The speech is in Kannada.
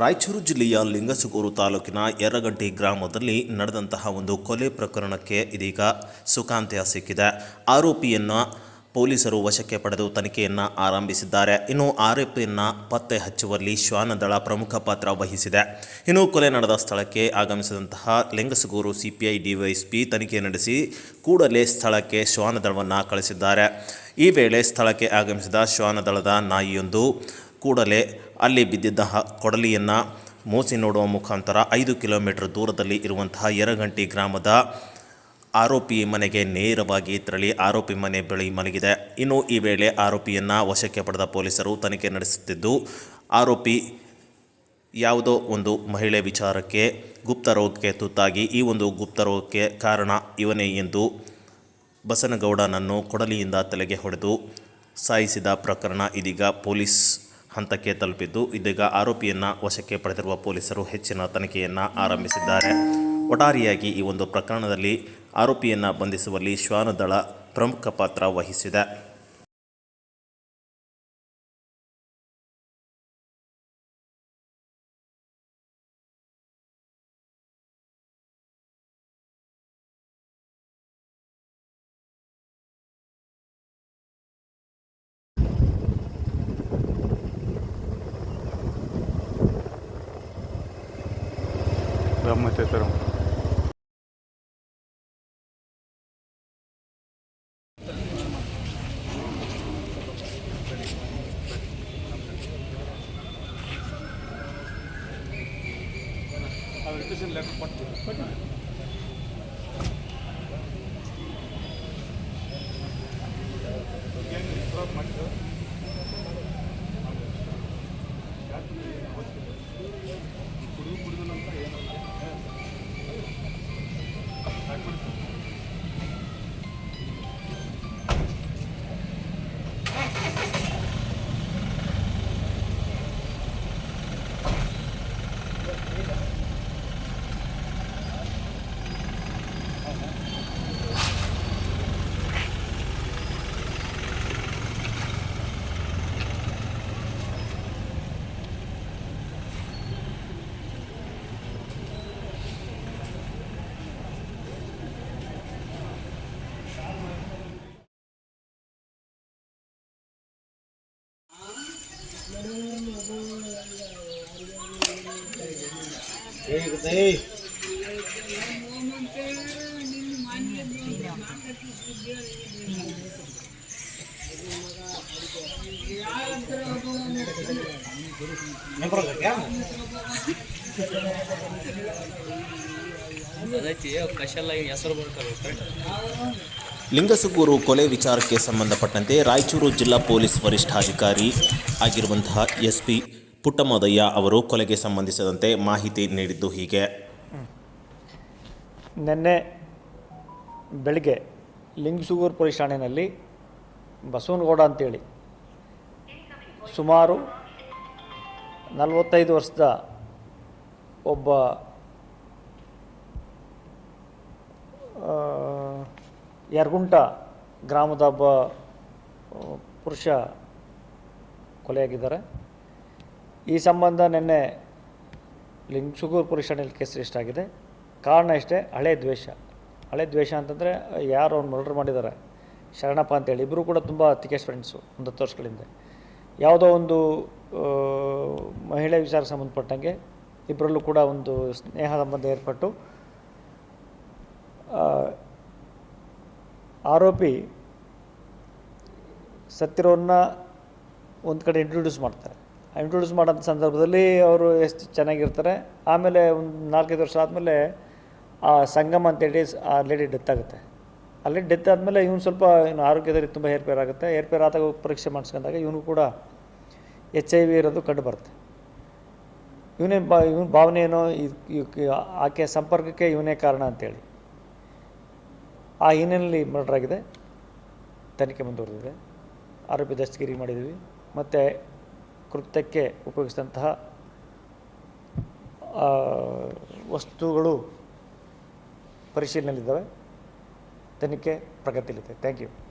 ರಾಯಚೂರು ಜಿಲ್ಲೆಯ ಲಿಂಗಸಗೂರು ತಾಲೂಕಿನ ಯರಗಡ್ಡಿ ಗ್ರಾಮದಲ್ಲಿ ನಡೆದಂತಹ ಒಂದು ಕೊಲೆ ಪ್ರಕರಣಕ್ಕೆ ಇದೀಗ ಸುಖಾಂತ್ಯ ಸಿಕ್ಕಿದೆ. ಆರೋಪಿಯನ್ನು ಪೊಲೀಸರು ವಶಕ್ಕೆ ಪಡೆದು ತನಿಖೆಯನ್ನು ಆರಂಭಿಸಿದ್ದಾರೆ. ಇನ್ನು ಆರೋಪಿಯನ್ನು ಪತ್ತೆ ಹಚ್ಚುವಲ್ಲಿ ಶ್ವಾನದಳ ಪ್ರಮುಖ ಪಾತ್ರ ವಹಿಸಿದೆ. ಇನ್ನು ಕೊಲೆ ನಡೆದ ಸ್ಥಳಕ್ಕೆ ಆಗಮಿಸಿದಂತಹ ಲಿಂಗಸಗೂರು ಸಿಪಿಐ ಡಿವೈಎಸ್ಪಿ ತನಿಖೆ ನಡೆಸಿ ಕೂಡಲೇ ಸ್ಥಳಕ್ಕೆ ಶ್ವಾನದಳವನ್ನು ಕಳಿಸಿದ್ದಾರೆ. ಈ ವೇಳೆ ಸ್ಥಳಕ್ಕೆ ಆಗಮಿಸಿದ ಶ್ವಾನದಳದ ನಾಯಿಯೊಂದು ಕೂಡಲೇ ಅಲ್ಲಿ ಬಿದ್ದಿದ್ದ ಕೊಡಲಿಯನ್ನು ಮೋಸಿ ನೋಡುವ ಮುಖಾಂತರ ಐದು ಕಿಲೋಮೀಟರ್ ದೂರದಲ್ಲಿ ಇರುವಂತಹ ಯರಗಂಟಿ ಗ್ರಾಮದ ಆರೋಪಿ ಮನೆಗೆ ನೇರವಾಗಿ ತೆರಳಿ ಆರೋಪಿ ಮನೆ ಬಳಿ ಮಲಗಿದೆ. ಇನ್ನು ಈ ವೇಳೆ ಆರೋಪಿಯನ್ನು ವಶಕ್ಕೆ ಪಡೆದ ಪೊಲೀಸರು ತನಿಖೆ ನಡೆಸುತ್ತಿದ್ದು, ಆರೋಪಿ ಯಾವುದೋ ಒಂದು ಮಹಿಳೆ ವಿಚಾರಕ್ಕೆ ಗುಪ್ತ ರೋಗಕ್ಕೆ ತುತ್ತಾಗಿ ಈ ಒಂದು ಗುಪ್ತ ರೋಗಕ್ಕೆ ಕಾರಣ ಇವನೇ ಎಂದು ಬಸನಗೌಡನನ್ನು ಕೊಡಲಿಯಿಂದ ತಲೆಗೆ ಹೊಡೆದು ಸಾಯಿಸಿದ ಪ್ರಕರಣ ಇದೀಗ ಪೊಲೀಸ್ ಹಂತಕ್ಕೆ ತಲುಪಿದ್ದು, ಇದೀಗ ಆರೋಪಿಯನ್ನು ವಶಕ್ಕೆ ಪಡೆದಿರುವ ಪೊಲೀಸರು ಹೆಚ್ಚಿನ ತನಿಖೆಯನ್ನು ಆರಂಭಿಸಿದ್ದಾರೆ. ಒಟ್ಟಾರೆಯಾಗಿ ಈ ಒಂದು ಪ್ರಕರಣದಲ್ಲಿ ಆರೋಪಿಯನ್ನು ಬಂಧಿಸುವಲ್ಲಿ ಶ್ವಾನದಳ ಪ್ರಮುಖ ಪಾತ್ರ ವಹಿಸಿದೆ. करते थे ಬ್ರಹ್ಮಚೇತರಂ ಅದೈತಿ ಕಶಲ್ಲ ಹೆಸರು ಬರ್ತಾರೆ ಕರೆಕ್ಟ್ ಲಿಂಗಸುಗೂರು ಕೊಲೆ ವಿಚಾರಕ್ಕೆ ಸಂಬಂಧಪಟ್ಟಂತೆ ರಾಯಚೂರು ಜಿಲ್ಲಾ ಪೊಲೀಸ್ ವರಿಷ್ಠಾಧಿಕಾರಿ ಆಗಿರುವಂತಹ ಎಸ್ ಪಿ ಪುಟ್ಟಮೋದಯ್ಯ ಅವರು ಕೊಲೆಗೆ ಸಂಬಂಧಿಸಿದಂತೆ ಮಾಹಿತಿ ನೀಡಿದ್ದು ಹೀಗೆ. ನಿನ್ನೆ ಬೆಳಗ್ಗೆ ಲಿಂಗಸುಗೂರು ಪೊಲೀಸ್ ಠಾಣೆಯಲ್ಲಿ ಬಸವನಗೌಡ ಅಂತೇಳಿ ಸುಮಾರು ನಲವತ್ತೈದು ವರ್ಷದ ಒಬ್ಬ ಆ, ಯರ್ಗುಂಟ ಗ್ರಾಮದ ಒಬ್ಬ ಪುರುಷ ಕೊಲೆಯಾಗಿದ್ದಾರೆ. ಈ ಸಂಬಂಧ ನಿನ್ನೆ ಲಿಂಗಸುಗೂರು ಪೊಲೀಸ್ ಠಾಣೆಯಲ್ಲಿ ಕೇಸ್ ರಿಜಿಸ್ಟರ್ ಆಗಿದೆ. ಕಾರಣ ಇಷ್ಟೇ, ಹಳೆ ದ್ವೇಷ. ಹಳೆ ದ್ವೇಷ ಅಂತಂದರೆ, ಯಾರು ಅವ್ನು ಮರ್ಡರ್ ಮಾಡಿದ್ದಾರೆ ಶರಣಪ್ಪ ಅಂತೇಳಿ. ಇಬ್ಬರು ಕೂಡ ತುಂಬ ತಿಕೇಶ್ ಫ್ರೆಂಡ್ಸು ಒಂದು ಹತ್ತು ವರ್ಷಗಳಿಂದ. ಯಾವುದೋ ಒಂದು ಮಹಿಳೆ ವಿಚಾರಕ್ಕೆ ಸಂಬಂಧಪಟ್ಟಂಗೆ ಇಬ್ಬರಲ್ಲೂ ಕೂಡ ಒಂದು ಸ್ನೇಹ ಸಂಬಂಧ ಏರ್ಪಟ್ಟು ಆರೋಪಿ ಸತ್ತಿರೋನ್ನ ಒಂದು ಕಡೆ ಇಂಟ್ರೊಡ್ಯೂಸ್ ಮಾಡ್ತಾರೆ. ಇಂಟ್ರೊಡ್ಯೂಸ್ ಮಾಡೋಂಥ ಸಂದರ್ಭದಲ್ಲಿ ಅವರು ಎಷ್ಟು ಚೆನ್ನಾಗಿರ್ತಾರೆ. ಆಮೇಲೆ ಒಂದು ನಾಲ್ಕೈದು ವರ್ಷ ಆದಮೇಲೆ ಆ ಸಂಗಮ ಅಂತೇಳಿ ಆ ಲೇಡಿ ಡೆತ್ ಆಗುತ್ತೆ. ಅಲ್ಲಿ ಡೆತ್ ಆದಮೇಲೆ ಇವನು ಸ್ವಲ್ಪ ಇವನು ಆರೋಗ್ಯದಲ್ಲಿ ತುಂಬ ಏರ್ಪೇರ್ ಆಗುತ್ತೆ. ಏರ್ಪೇರ್ ಆದಾಗ ಪರೀಕ್ಷೆ ಮಾಡಿಸ್ಕೊಂಡಾಗ ಇವನು ಕೂಡ ಎಚ್ ಐ ವಿ ಇರೋದು ಕಂಡು ಬರುತ್ತೆ. ಇವನೇ ಬಾ ಇವನ ಭಾವನೆ ಏನೋ ಆಕೆ ಸಂಪರ್ಕಕ್ಕೆ ಇವನೇ ಕಾರಣ ಅಂತೇಳಿ. ಆ ಹಿನ್ನೆಲೆಯಲ್ಲಿ ಮರ್ಡರ್ ಆಗಿದೆ ತನಿಖೆ ಮುಂದುವರೆದಿದೆ. ಆರೋಪಿ ದಸ್ತಗಿರಿ ಮಾಡಿದ್ದೀವಿ. ಮತ್ತು ಕೃತ್ಯಕ್ಕೆ ಉಪಯೋಗಿಸಿದಂತಹ ವಸ್ತುಗಳು ಪರಿಶೀಲನೆಯಲ್ಲಿದ್ದಾವೆ. ತನಿಖೆ ಪ್ರಗತಿಯಲ್ಲಿದೆ. Thank you